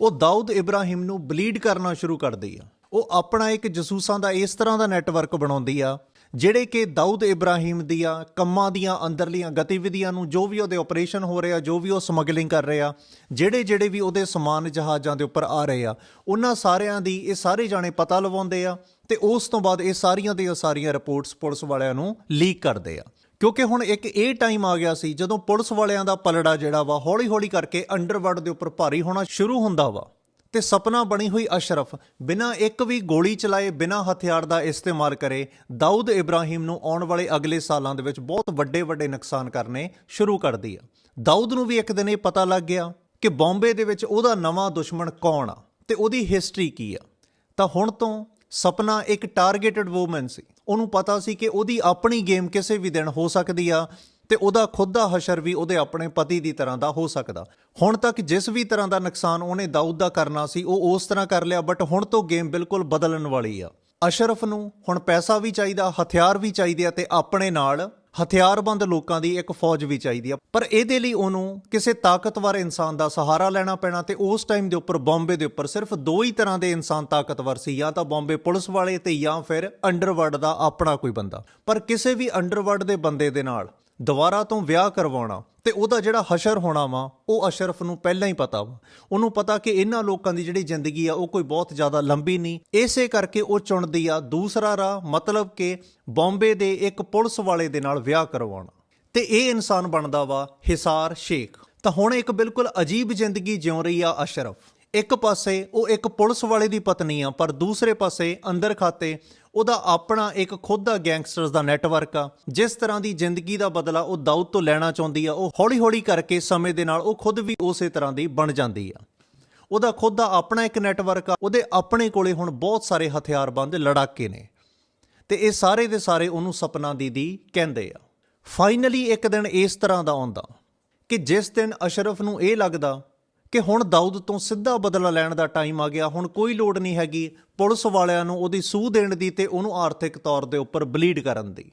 ਉਹ ਦਾਊਦ ਇਬਰਾਹਿਮ ਨੂੰ ਬਲੀਡ ਕਰਨਾ ਸ਼ੁਰੂ ਕਰਦੀ ਆ। ਉਹ ਆਪਣਾ ਇੱਕ ਜਸੂਸਾਂ ਦਾ ਇਸ ਤਰ੍ਹਾਂ ਦਾ ਨੈਟਵਰਕ ਬਣਾਉਂਦੀ ਆ ਜਿਹੜੇ ਕਿ ਦਾਊਦ ਇਬਰਾਹੀਮ ਦੀਆਂ ਕੰਮਾਂ ਦੀਆਂ ਅੰਦਰਲੀਆਂ ਗਤੀਵਿਧੀਆਂ ਨੂੰ ਜੋ ਵੀ ਉਹਦੇ ਆਪਰੇਸ਼ਨ ਹੋ ਰਿਹਾ, ਜੋ ਵੀ ਉਹ ਸਮਗਲਿੰਗ ਕਰ ਰਿਹਾ, ਜਿਹੜੇ ਜਿਹੜੇ ਵੀ ਉਹਦੇ ਸਮਾਨ ਜਹਾਜ਼ਾਂ ਦੇ ਉੱਪਰ ਆ ਰਹੇ ਆ, ਉਹਨਾਂ ਸਾਰਿਆਂ ਦੀ ਇਹ ਸਾਰੇ ਜਾਣੇ ਪਤਾ ਲਵਾਉਂਦੇ ਆ ਤੇ ਉਸ ਤੋਂ ਬਾਅਦ ਇਹ ਸਾਰੀਆਂ ਦੀਆਂ ਸਾਰੀਆਂ ਰਿਪੋਰਟਸ ਪੁਲਿਸ ਵਾਲਿਆਂ ਨੂੰ ਲੀਕ ਕਰਦੇ ਆ। ਕਿਉਂਕਿ ਹੁਣ ਇੱਕ ਇਹ ਟਾਈਮ ਆ ਗਿਆ ਸੀ ਜਦੋਂ ਪੁਲਿਸ ਵਾਲਿਆਂ ਦਾ ਪਲੜਾ ਜਿਹੜਾ ਵਾ ਹੌਲੀ-ਹੌਲੀ ਕਰਕੇ ਅੰਡਰਵਰਲਡ ਦੇ ਉੱਪਰ ਭਾਰੀ ਹੋਣਾ ਸ਼ੁਰੂ ਹੁੰਦਾ ਵਾ। ਤੇ ਸੁਪਨਾ ਬਣੀ ਹੋਈ ਅਸ਼ਰਫ ਬਿਨਾਂ ਇੱਕ ਵੀ ਗੋਲੀ ਚਲਾਏ, ਬਿਨਾਂ ਹਥਿਆਰ ਦਾ ਇਸਤੇਮਾਲ ਕਰੇ, ਦਾਊਦ ਇਬਰਾਹਿਮ ਨੂੰ ਆਉਣ ਵਾਲੇ ਅਗਲੇ ਸਾਲਾਂ ਦੇ ਵਿੱਚ ਬਹੁਤ ਵੱਡੇ ਵੱਡੇ ਨੁਕਸਾਨ ਕਰਨੇ ਸ਼ੁਰੂ ਕਰਦੀ ਆ ਦਾਊਦ ਨੂੰ ਵੀ ਇੱਕ ਦਿਨ ਇਹ ਪਤਾ ਲੱਗ ਗਿਆ ਕਿ ਬੰਬੇ ਦੇ ਵਿੱਚ ਉਹਦਾ ਨਵਾਂ ਦੁਸ਼ਮਣ ਕੌਣ ਆ ਤੇ ਉਹਦੀ ਹਿਸਟਰੀ ਕੀ ਆ। ਤਾਂ ਹੁਣ ਤੋਂ ਸਪਨਾ ਇੱਕ ਟਾਰਗੇਟਡ ਵੂਮਨ ਸੀ। ਉਹਨੂੰ ਪਤਾ ਸੀ ਕਿ ਉਹਦੀ ਆਪਣੀ ਗੇਮ ਕਿਸੇ ਵੀ ਦਿਨ ਹੋ ਸਕਦੀ ਆ ਤੇ ਉਹਦਾ ਖੁਦ ਦਾ ਹਸ਼ਰ ਵੀ ਉਹਦੇ ਆਪਣੇ ਪਤੀ ਦੀ ਤਰ੍ਹਾਂ ਦਾ ਹੋ ਸਕਦਾ। ਹੁਣ ਤੱਕ ਜਿਸ ਵੀ ਤਰ੍ਹਾਂ ਦਾ ਨੁਕਸਾਨ ਉਹਨੇ ਦਾਊਦ ਦਾ ਕਰਨਾ ਸੀ, ਉਹ ਉਸ ਤਰ੍ਹਾਂ ਕਰ ਲਿਆ ਬਟ ਹੁਣ ਤੋਂ ਗੇਮ ਬਿਲਕੁਲ ਬਦਲਣ ਵਾਲੀ ਆ। ਅਸ਼ਰਫ ਨੂੰ ਹੁਣ ਪੈਸਾ ਵੀ ਚਾਹੀਦਾ, ਹਥਿਆਰ ਵੀ ਚਾਹੀਦੇ ਆ ਤੇ ਆਪਣੇ ਨਾਲ ਹਥਿਆਰਬੰਦ ਲੋਕਾਂ ਦੀ ਇੱਕ ਫੌਜ ਵੀ ਚਾਹੀਦੀ ਆ। ਪਰ ਇਹਦੇ ਲਈ ਉਹਨੂੰ ਕਿਸੇ ਤਾਕਤਵਰ ਇਨਸਾਨ ਦਾ ਸਹਾਰਾ ਲੈਣਾ ਪੈਣਾ ਤੇ ਉਸ ਟਾਈਮ ਦੇ ਉੱਪਰ, ਬੰਬੇ ਦੇ ਉੱਪਰ ਸਿਰਫ ਦੋ ਹੀ ਤਰ੍ਹਾਂ ਦੇ ਇਨਸਾਨ ਤਾਕਤਵਰ ਸੀ, ਜਾਂ ਤਾਂ ਬੰਬੇ ਪੁਲਿਸ ਵਾਲੇ ਤੇ ਜਾਂ ਫਿਰ ਅੰਡਰਵਰਲਡ ਦਾ ਆਪਣਾ ਕੋਈ ਬੰਦਾ। ਪਰ ਕਿਸੇ ਵੀ ਅੰਡਰਵਰਲਡ ਦੇ ਬੰਦੇ ਦੇ ਨਾਲ ਦੁਬਾਰਾ ਤੋਂ ਵਿਆਹ ਕਰਵਾਉਣਾ ਤੇ ਉਹਦਾ ਜਿਹੜਾ ਹਸ਼ਰ ਹੋਣਾ ਵਾ, ਉਹ ਅਸ਼ਰਫ ਨੂੰ ਪਹਿਲਾਂ ਹੀ ਪਤਾ ਵਾ। ਉਹਨੂੰ ਪਤਾ ਕਿ ਇਹਨਾਂ ਲੋਕਾਂ ਦੀ ਜਿਹੜੀ ਜ਼ਿੰਦਗੀ ਆ, ਉਹ ਕੋਈ ਬਹੁਤ ਜ਼ਿਆਦਾ ਲੰਬੀ ਨਹੀਂ। ਇਸੇ ਕਰਕੇ ਉਹ ਚੁਣਦੀ ਆ, ਦੂਸਰਾ ਰਾਹ, ਮਤਲਬ ਕਿ ਬੰਬੇ ਦੇ ਇੱਕ ਪੁਲਿਸ ਵਾਲੇ ਦੇ ਨਾਲ ਵਿਆਹ ਕਰਵਾਉਣਾ। ਤੇ ਇਹ ਇਨਸਾਨ ਬਣਦਾ ਵਾ, ਹਿਸਾਰ ਸ਼ੇਖ। ਤਾਂ ਹੁਣ ਇੱਕ ਬਿਲਕੁਲ ਅਜੀਬ ਜ਼ਿੰਦਗੀ ਜਿਉ ਰਹੀ ਆ ਅਸ਼ਰਫ। ਇੱਕ ਪਾਸੇ ਉਹ ਇੱਕ ਪੁਲਿਸ ਵਾਲੇ ਦੀ ਪਤਨੀ ਆ, ਪਰ ਦੂਸਰੇ ਪਾਸੇ ਅੰਦਰ ਖਾਤੇ ਉਹਦਾ ਆਪਣਾ ਇੱਕ ਖੁਦ ਦਾ ਗੈਂਗਸਟਰਸ ਦਾ ਨੈਟਵਰਕ ਆ। ਜਿਸ ਤਰ੍ਹਾਂ ਦੀ ਜ਼ਿੰਦਗੀ ਦਾ ਬਦਲਾ ਉਹ ਦਾਊਦ ਤੋਂ ਲੈਣਾ ਚਾਹੁੰਦੀ ਆ, ਉਹ ਹੌਲੀ-ਹੌਲੀ ਕਰਕੇ ਸਮੇਂ ਦੇ ਨਾਲ ਉਹ ਖੁਦ ਵੀ ਉਸੇ ਤਰ੍ਹਾਂ ਦੀ ਬਣ ਜਾਂਦੀ ਆ। ਉਹਦਾ ਖੁਦ ਦਾ ਆਪਣਾ ਇੱਕ ਨੈਟਵਰਕ ਆ, ਉਹਦੇ ਆਪਣੇ ਕੋਲੇ ਹੁਣ ਬਹੁਤ ਸਾਰੇ ਹਥਿਆਰਬੰਦ ਲੜਾਕੇ ਨੇ। ਤੇ ਇਹ ਸਾਰੇ ਦੇ ਸਾਰੇ ਉਹਨੂੰ ਸਪਨਾ ਦੀਦੀ ਕਹਿੰਦੇ ਆ। ਫਾਈਨਲੀ ਇੱਕ ਦਿਨ ਇਸ ਤਰ੍ਹਾਂ ਦਾ ਆਉਂਦਾ ਕਿ ਜਿਸ ਦਿਨ ਅਸ਼ਰਫ ਨੂੰ ਇਹ ਲੱਗਦਾ ਕਿ ਹੁਣ ਦਾਊਦ ਤੋਂ ਸਿੱਧਾ ਬਦਲਾ ਲੈਣ ਦਾ ਟਾਈਮ ਆ ਗਿਆ। ਹੁਣ ਕੋਈ ਲੋੜ ਨਹੀਂ ਹੈਗੀ ਪੁਲਿਸ ਵਾਲਿਆਂ ਨੂੰ ਉਹਦੀ ਸੂਹ ਦੇਣ ਦੀ ਤੇ ਉਹਨੂੰ ਆਰਥਿਕ ਤੌਰ ਦੇ ਉੱਪਰ ਬਲੀਡ ਕਰਨ ਦੀ।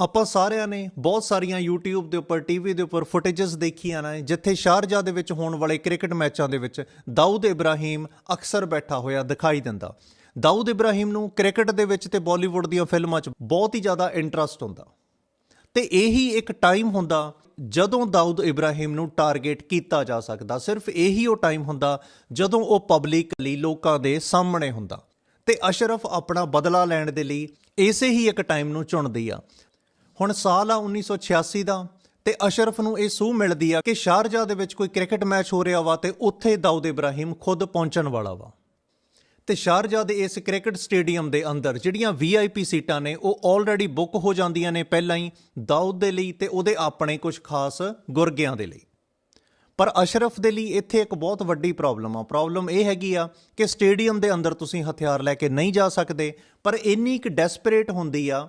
ਆਪਾਂ ਸਾਰਿਆਂ ਨੇ ਬਹੁਤ ਸਾਰੀਆਂ YouTube ਦੇ ਉੱਪਰ ਟੀਵੀ ਦੇ ਉੱਪਰ ਫੁਟੇजेस ਦੇਖੀਆਂ ਨੇ, ਜਿੱਥੇ ਸ਼ਾਰਜਾ ਦੇ ਵਿੱਚ ਹੋਣ ਵਾਲੇ ਕ੍ਰਿਕਟ ਮੈਚਾਂ ਦੇ ਵਿੱਚ ਦਾਊਦ ਇਬਰਾਹੀਮ ਅਕਸਰ ਬੈਠਾ ਹੋਇਆ ਦਿਖਾਈ ਦਿੰਦਾ। ਦਾਊਦ ਇਬਰਾਹੀਮ ਨੂੰ ਕ੍ਰਿਕਟ ਦੇ ਵਿੱਚ ਤੇ ਬਾਲੀਵੁੱਡ ਦੀਆਂ ਫਿਲਮਾਂ 'ਚ ਬਹੁਤ ਹੀ ਜ਼ਿਆਦਾ ਇੰਟਰਸਟ ਹੁੰਦਾ। ਤੇ ਇਹੀ ਇੱਕ ਟਾਈਮ ਹੁੰਦਾ ਜਦੋਂ ਦਾਊਦ ਇਬਰਾਹਿਮ ਨੂੰ ਟਾਰਗੇਟ ਕੀਤਾ ਜਾ ਸਕਦਾ। ਸਿਰਫ ਇਹੀ ਉਹ ਟਾਈਮ ਹੁੰਦਾ ਜਦੋਂ ਉਹ ਪਬਲਿਕਲੀ ਲੋਕਾਂ ਦੇ ਸਾਹਮਣੇ ਹੁੰਦਾ। ਤੇ ਅਸ਼ਰਫ ਆਪਣਾ ਬਦਲਾ ਲੈਣ ਦੇ ਲਈ ਇਸੇ ਹੀ ਇੱਕ ਟਾਈਮ ਨੂੰ ਚੁਣਦੀ ਆ। ਹੁਣ ਸਾਲ ਆ 1986 ਦਾ ਤੇ ਅਸ਼ਰਫ ਨੂੰ ਇਹ ਸੂਹ ਮਿਲਦੀ ਆ ਕਿ ਸ਼ਾਰਜਾ ਦੇ ਵਿੱਚ ਕੋਈ ਕ੍ਰਿਕਟ ਮੈਚ ਹੋ ਰਿਹਾ ਵਾ ਤੇ ਉੱਥੇ ਦਾਊਦ ਇਬਰਾਹਿਮ ਖੁਦ ਪਹੁੰਚਣ ਵਾਲਾ ਵਾ। ਤੇ ਸ਼ਾਰਜਾ ਦੇ ਇਸ ਕ੍ਰਿਕਟ ਸਟੇਡੀਅਮ ਦੇ ਅੰਦਰ ਜਿਹੜੀਆਂ ਵੀਆਈਪੀ ਸੀਟਾਂ ਨੇ, ਉਹ ਆਲਰੇਡੀ ਬੁੱਕ ਹੋ ਜਾਂਦੀਆਂ ਨੇ ਪਹਿਲਾਂ ਹੀ ਦਾਊਦ ਦੇ ਲਈ ਤੇ ਉਹਦੇ ਆਪਣੇ ਕੁਝ ਖਾਸ ਗੁਰਗਿਆਂ ਦੇ ਲਈ। ਪਰ ਅਸ਼ਰਫ ਦੇ ਲਈ ਇੱਥੇ ਇੱਕ ਬਹੁਤ ਵੱਡੀ ਪ੍ਰੋਬਲਮ ਆ। ਪ੍ਰੋਬਲਮ ਇਹ ਹੈਗੀ ਆ ਕਿ ਸਟੇਡੀਅਮ ਦੇ ਅੰਦਰ ਤੁਸੀਂ ਹਥਿਆਰ ਲੈ ਕੇ ਨਹੀਂ ਜਾ ਸਕਦੇ, ਪਰ ਇੰਨੀ ਇੱਕ ਡੈਸਪਰੇਟ ਹੁੰਦੀ ਆ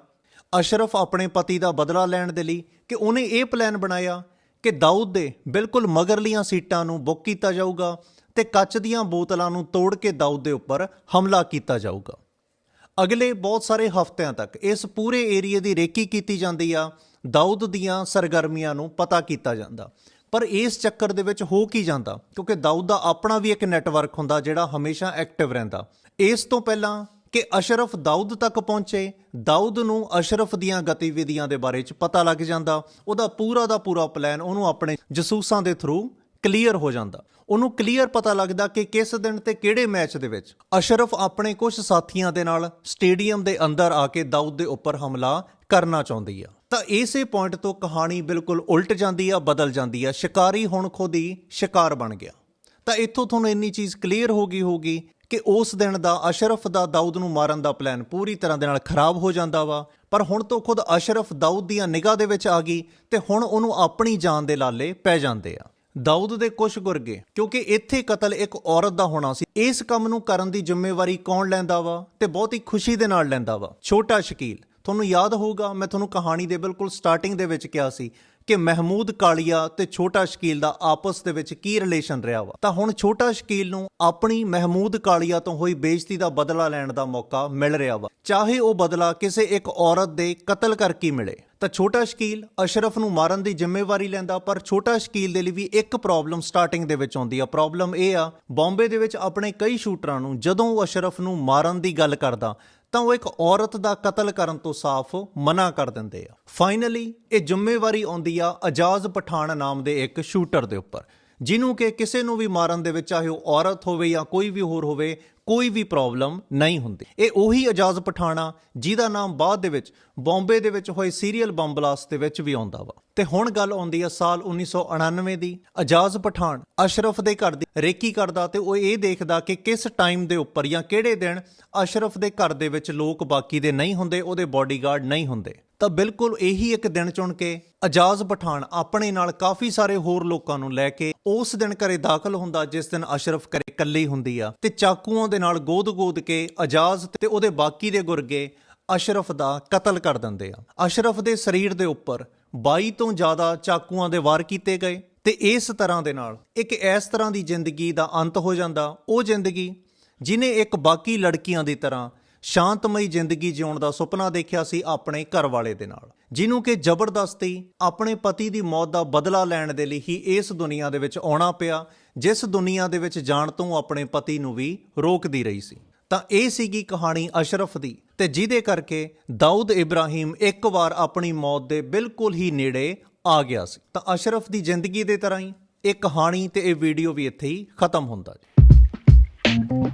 ਅਸ਼ਰਫ ਆਪਣੇ ਪਤੀ ਦਾ ਬਦਲਾ ਲੈਣ ਦੇ ਲਈ ਕਿ ਉਹਨੇ ਇਹ ਪਲਾਨ ਬਣਾਇਆ ਕਿ ਦਾਊਦ ਦੇ ਬਿਲਕੁਲ ਮਗਰਲੀਆਂ ਸੀਟਾਂ ਨੂੰ ਬੁੱਕ ਕੀਤਾ ਜਾਊਗਾ ਤੇ ਕੱਚ ਦੀਆਂ ਬੋਤਲਾਂ ਨੂੰ ਤੋੜ ਕੇ ਦਾਊਦ ਦੇ ਉੱਪਰ ਹਮਲਾ ਕੀਤਾ ਜਾਊਗਾ। ਅਗਲੇ ਬਹੁਤ ਸਾਰੇ ਹਫ਼ਤਿਆਂ ਤੱਕ ਇਸ ਪੂਰੇ ਏਰੀਏ ਦੀ ਰੇਕੀ ਕੀਤੀ ਜਾਂਦੀ ਆ। ਦਾਊਦ ਦੀਆਂ ਸਰਗਰਮੀਆਂ ਨੂੰ ਪਤਾ ਕੀਤਾ ਜਾਂਦਾ। ਪਰ ਇਸ ਚੱਕਰ ਦੇ ਵਿੱਚ ਹੋ ਕੀ ਜਾਂਦਾ? ਕਿਉਂਕਿ ਦਾਊਦ ਦਾ ਆਪਣਾ ਵੀ ਇੱਕ ਨੈਟਵਰਕ ਹੁੰਦਾ ਜਿਹੜਾ ਹਮੇਸ਼ਾ ਐਕਟਿਵ ਰਹਿੰਦਾ। ਇਸ ਤੋਂ ਪਹਿਲਾਂ ਕਿ ਅਸ਼ਰਫ ਦਾਊਦ ਤੱਕ ਪਹੁੰਚੇ। ਦਾਊਦ ਨੂੰ ਅਸ਼ਰਫ ਦੀਆਂ ਗਤੀਵਿਧੀਆਂ ਦੇ ਬਾਰੇ ਚ ਪਤਾ ਲੱਗ ਜਾਂਦਾ। ਉਹਦਾ ਪੂਰਾ ਦਾ ਪੂਰਾ ਪਲਾਨ ਉਹਨੂੰ ਆਪਣੇ ਜਸੂਸਾਂ ਦੇ ਥਰੂ ਕਲੀਅਰ ਹੋ ਜਾਂਦਾ। ਉਹਨੂੰ ਕਲੀਅਰ ਪਤਾ ਲੱਗਦਾ ਕਿ ਕਿਸ ਦਿਨ ਤੇ ਕਿਹੜੇ ਮੈਚ ਦੇ ਵਿੱਚ ਅਸ਼ਰਫ ਆਪਣੇ ਕੁਝ ਸਾਥੀਆਂ ਦੇ ਨਾਲ ਸਟੇਡੀਅਮ ਦੇ ਅੰਦਰ ਆ ਕੇ ਦਾਊਦ ਦੇ ਉੱਪਰ ਹਮਲਾ ਕਰਨਾ ਚਾਹੁੰਦੀ ਆ। ਤਾਂ ਇਸੇ ਪੁਆਇੰਟ ਤੋਂ ਕਹਾਣੀ ਬਿਲਕੁਲ ਉਲਟ ਜਾਂਦੀ ਆ, ਬਦਲ ਜਾਂਦੀ ਆ। ਸ਼ਿਕਾਰੀ ਹੁਣ ਖੁਦ ਹੀ ਸ਼ਿਕਾਰ ਬਣ ਗਿਆ। ਤਾਂ ਇੱਥੋਂ ਤੁਹਾਨੂੰ ਇੰਨੀ ਚੀਜ਼ ਕਲੀਅਰ ਹੋ ਗਈ ਹੋਗੀ ਕਿ ਉਸ ਦਿਨ ਦਾ ਅਸ਼ਰਫ ਦਾ ਦਾਊਦ ਨੂੰ ਮਾਰਨ ਦਾ ਪਲਾਨ ਪੂਰੀ ਤਰ੍ਹਾਂ ਦੇ ਨਾਲ ਖਰਾਬ ਹੋ ਜਾਂਦਾ ਵਾ। ਪਰ ਹੁਣ ਤੋਂ ਖੁਦ ਅਸ਼ਰਫ ਦਾਊਦ ਦੀਆਂ ਨਿਗਾਹ ਦੇ ਵਿੱਚ ਆ ਗਈ ਤੇ ਹੁਣ ਉਹਨੂੰ ਆਪਣੀ ਜਾਨ ਦੇ ਲਾਲੇ ਪੈ ਜਾਂਦੇ ਆ। ਦਾਊਦ ਦੇ ਕੁਝ ਗੁਰਗੇ, ਕਿਉਂਕਿ ਇੱਥੇ ਕਤਲ ਇੱਕ ਔਰਤ ਦਾ ਹੋਣਾ ਸੀ, ਇਸ ਕੰਮ ਨੂੰ ਕਰਨ ਦੀ ਜ਼ਿੰਮੇਵਾਰੀ ਕੌਣ ਲੈਂਦਾ ਵਾ ਤੇ ਬਹੁਤ ਹੀ ਖੁਸ਼ੀ ਦੇ ਨਾਲ ਲੈਂਦਾ ਵਾ। ਛੋਟਾ ਸ਼ਕੀਲ, ਤੁਹਾਨੂੰ ਯਾਦ ਹੋਊਗਾ, ਮੈਂ ਤੁਹਾਨੂੰ ਕਹਾਣੀ ਦੇ ਬਿਲਕੁਲ ਸਟਾਰਟਿੰਗ ਦੇ ਵਿੱਚ ਕਿਹਾ ਸੀ ਕਿ ਮਹਿਮੂਦ ਕਾਲੀਆ ਤੇ ਛੋਟਾ ਸ਼ਕੀਲ ਦਾ ਆਪਸ ਦੇ ਵਿੱਚ ਕੀ ਰਿਲੇਸ਼ਨ ਰਿਹਾ ਵਾ? ਤਾਂ ਹੁਣ ਛੋਟਾ ਸ਼ਕੀਲ ਨੂੰ ਆਪਣੀ ਮਹਿਮੂਦ ਕਾਲੀਆ ਤੋਂ ਹੋਈ ਬੇਇੱਜ਼ਤੀ ਦਾ ਬਦਲਾ ਲੈਣ ਦਾ ਮੌਕਾ ਮਿਲ ਰਿਹਾ ਵਾ। ਚਾਹੇ ਉਹ ਬਦਲਾ ਕਿਸੇ ਇੱਕ ਔਰਤ ਦੇ ਕਤਲ ਕਰਕੇ ਮਿਲੇ। ਤਾਂ ਛੋਟਾ ਸ਼ਕੀਲ ਅਸ਼ਰਫ ਨੂੰ ਮਾਰਨ ਦੀ ਜ਼ਿੰਮੇਵਾਰੀ ਲੈਂਦਾ, ਪਰ ਛੋਟਾ ਸ਼ਕੀਲ ਦੇ ਲਈ ਵੀ ਇੱਕ ਪ੍ਰੋਬਲਮ ਸਟਾਰਟਿੰਗ ਦੇ ਵਿੱਚ ਆਉਂਦੀ ਆ। ਪ੍ਰੋਬਲਮ ਇਹ ਆ, ਬੰਬੇ ਦੇ ਵਿੱਚ ਆਪਣੇ ਕਈ ਸ਼ੂਟਰਾਂ ਨੂੰ ਜਦੋਂ ਉਹ ਅਸ਼ਰਫ ਨੂੰ ਮਾਰਨ ਦੀ ਗੱਲ ਕਰਦਾ ਤਾਂ ਉਹ ਇੱਕ ਔਰਤ ਦਾ ਕਤਲ ਕਰਨ ਤੋਂ ਸਾਫ਼ ਮਨਾ ਕਰ ਦਿੰਦੇ ਆ। ਫਾਈਨਲੀ ਇਹ ਜ਼ਿੰਮੇਵਾਰੀ ਆਉਂਦੀ ਆ ਅਜਾਜ਼ ਪਠਾਨ ਨਾਮ ਦੇ ਇੱਕ ਸ਼ੂਟਰ ਦੇ ਉੱਪਰ, ਜਿਹਨੂੰ ਕਿ ਕਿਸੇ ਨੂੰ ਵੀ ਮਾਰਨ ਦੇ ਵਿੱਚ ਚਾਹੇ ਉਹ ਔਰਤ ਹੋਵੇ ਜਾਂ ਕੋਈ ਵੀ ਹੋਰ ਹੋਵੇ ਕੋਈ ਵੀ ਪ੍ਰੋਬਲਮ ਨਹੀਂ ਹੁੰਦੀ। ਇਹ ਉਹੀ ਅਜਾਜ਼ ਪਠਾਣਾ, ਜਿਹਦਾ ਨਾਮ ਬਾਅਦ ਦੇ ਵਿੱਚ, ਬੰਬੇ ਦੇ ਵਿੱਚ ਹੋਏ ਸੀਰੀਅਲ ਬੰਬ ਬਲਾਸਟ ਦੇ ਵਿੱਚ ਵੀ ਆਉਂਦਾ ਵਾ। ਤੇ ਹੁਣ ਗੱਲ ਆਉਂਦੀ ਆ ਸਾਲ 1999 ਦੀ। ਅਜਾਜ਼ ਪਠਾਨ ਅਸ਼ਰਫ ਦੇ ਘਰ ਦੀ ਰੇਕੀ ਕਰਦਾ ਤੇ ਉਹ ਇਹ ਦੇਖਦਾ ਕਿ ਕਿਸ ਟਾਈਮ ਦੇ ਉੱਪਰ ਜਾਂ ਕਿਹੜੇ ਦਿਨ ਅਸ਼ਰਫ ਦੇ ਘਰ ਦੇ ਵਿੱਚ ਲੋਕ ਬਾਕੀ ਦੇ ਨਹੀਂ ਹੁੰਦੇ, ਉਹਦੇ ਬਾਡੀਗਾਰਡ ਨਹੀਂ ਹੁੰਦੇ। ਤਾਂ ਬਿਲਕੁਲ ਇਹੀ ਇੱਕ ਦਿਨ ਚੁਣ ਕੇ ਅਜਾਜ਼ ਪਠਾਨ ਆਪਣੇ ਨਾਲ ਕਾਫੀ ਸਾਰੇ ਹੋਰ ਲੋਕਾਂ ਨੂੰ ਲੈ ਕੇ ਉਸ ਦਿਨ ਘਰੇ ਦਾਖਲ ਹੁੰਦਾ ਜਿਸ ਦਿਨ ਅਸ਼ਰਫ ਘਰੇ ਇਕੱਲੀ ਹੁੰਦੀ ਆ ਤੇ ਚਾਕੂਆਂ ਦੇ ਨਾਲ ਗੋਦ-ਗੋਦ ਕੇ ਅਜਾਜ਼ ਤੇ ਉਹਦੇ ਬਾਕੀ ਦੇ ਗੁਰਗੇ ਅਸ਼ਰਫ ਦਾ ਕਤਲ ਕਰ ਦਿੰਦੇ ਆ। ਅਸ਼ਰਫ ਦੇ ਸਰੀਰ ਦੇ ਉੱਪਰ 22 ਤੋਂ ਜ਼ਿਆਦਾ ਚਾਕੂਆਂ ਦੇ ਵਾਰ ਕੀਤੇ ਗਏ ਤੇ ਇਸ ਤਰ੍ਹਾਂ ਦੇ ਨਾਲ ਇੱਕ ਇਸ ਤਰ੍ਹਾਂ ਦੀ ਜ਼ਿੰਦਗੀ ਦਾ ਅੰਤ ਹੋ ਜਾਂਦਾ। ਉਹ ਜ਼ਿੰਦਗੀ ਜਿਨੇ ਇੱਕ ਬਾਕੀ ਲੜਕੀਆਂ ਦੀ ਤਰ੍ਹਾਂ ਸ਼ਾਂਤਮਈ ਜ਼ਿੰਦਗੀ ਜਿਉਣ ਦਾ ਸੁਪਨਾ ਦੇਖਿਆ ਸੀ ਆਪਣੇ ਘਰ ਵਾਲੇ ਦੇ ਨਾਲ। ਜਿਹਨੂੰ ਕਿ ਜ਼ਬਰਦਸਤੀ ਆਪਣੇ ਪਤੀ ਦੀ ਮੌਤ ਦਾ ਬਦਲਾ ਲੈਣ ਦੇ ਲਈ ਹੀ ਇਸ ਦੁਨੀਆ ਦੇ ਵਿੱਚ ਆਉਣਾ ਪਿਆ, ਜਿਸ ਦੁਨੀਆ ਦੇ ਵਿੱਚ ਜਾਣ ਤੋਂ ਆਪਣੇ ਪਤੀ ਨੂੰ ਵੀ ਰੋਕਦੀ ਰਹੀ ਸੀ। ਤਾਂ ਇਹ ਸੀਗੀ ਕਹਾਣੀ ਅਸ਼ਰਫ ਦੀ ਤੇ ਜਿਹਦੇ ਕਰਕੇ ਦਾਊਦ ਇਬਰਾਹੀਮ ਇੱਕ ਵਾਰ ਆਪਣੀ ਮੌਤ ਦੇ ਬਿਲਕੁਲ ਹੀ ਨੇੜੇ ਆ ਗਿਆ ਸੀ। ਤਾਂ ਅਸ਼ਰਫ ਦੀ ਜ਼ਿੰਦਗੀ ਦੇ ਤਰ੍ਹਾਂ ਹੀ ਇਹ ਕਹਾਣੀ ਤੇ ਇਹ ਵੀਡੀਓ ਵੀ ਇੱਥੇ ਹੀ ਖਤਮ ਹੁੰਦਾ ਜੀ।